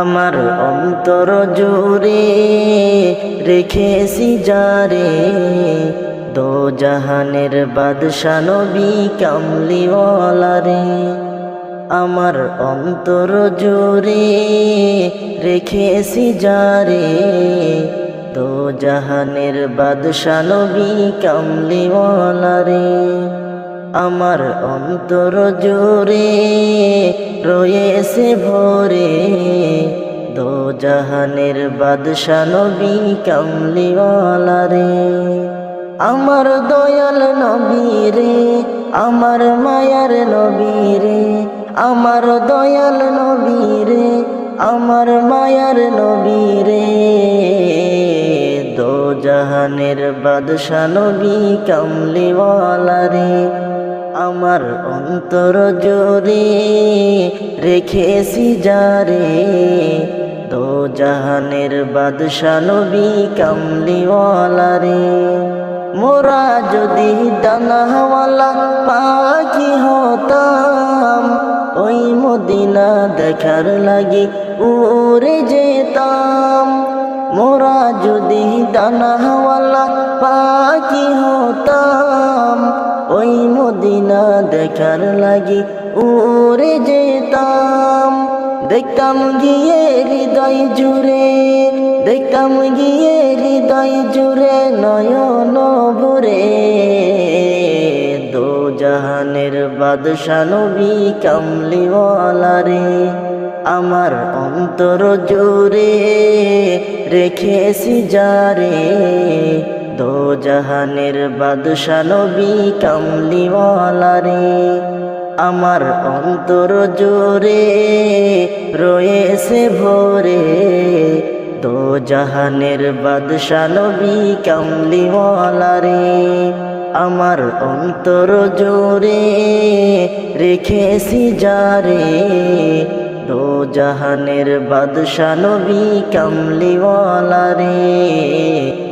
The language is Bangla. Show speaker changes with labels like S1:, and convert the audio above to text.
S1: আমার অন্তর জুড়ে রেখেছি যারে। দো জাহানের বাদশা নবী কামলিওয়ালা আমার অন্তর জুড়ে রেখেছি যারে। দো জাহানের বাদশা নবী কামলিওয়ালা আমার অন্তর জোরে রয়েছে ভরে। দো জাহানের বাদশা নবী কামলিওয়ালা রে। আমার দয়াল নবী রে, আমার মায়ার নবী রে। আমার দয়াল নবী রে, আমার মায়ার নবী রে। দো জাহানের বাদশা নবী কামলিওয়ালা রে। আমার অন্তর জোরে রেখেছি যারে দো জাহানের বাদশা নবী কামলিওয়ালা রে মোরা যদি দানাওয়ালা পাখি হতাম, ওই মদিনা দেখার লাগি উড়ে যেতাম। মোরা যদি দানাওয়ালা পাখি হতাম ওই মদিনা দেখার লাগি উড়ে যেতাম। দেখতাম গিয়ে হৃদয় জুড়ে, দেখতাম গিয়ে হৃদয় জুড়ে নয়ন ভরে। দো জাহানের বাদশা নবী কামলিওয়ালা রে, আমার অন্তর জুড়ে রেখেছি যারে দো জাহানের বাদশা নবী রে আমার অন্তর জোরে রয়েছে ভরে। দো জাহানের বাদশা নবী রে আমার অন্তর জোরে রেখেছি যারে। দো জাহানের বাদশা নবী রে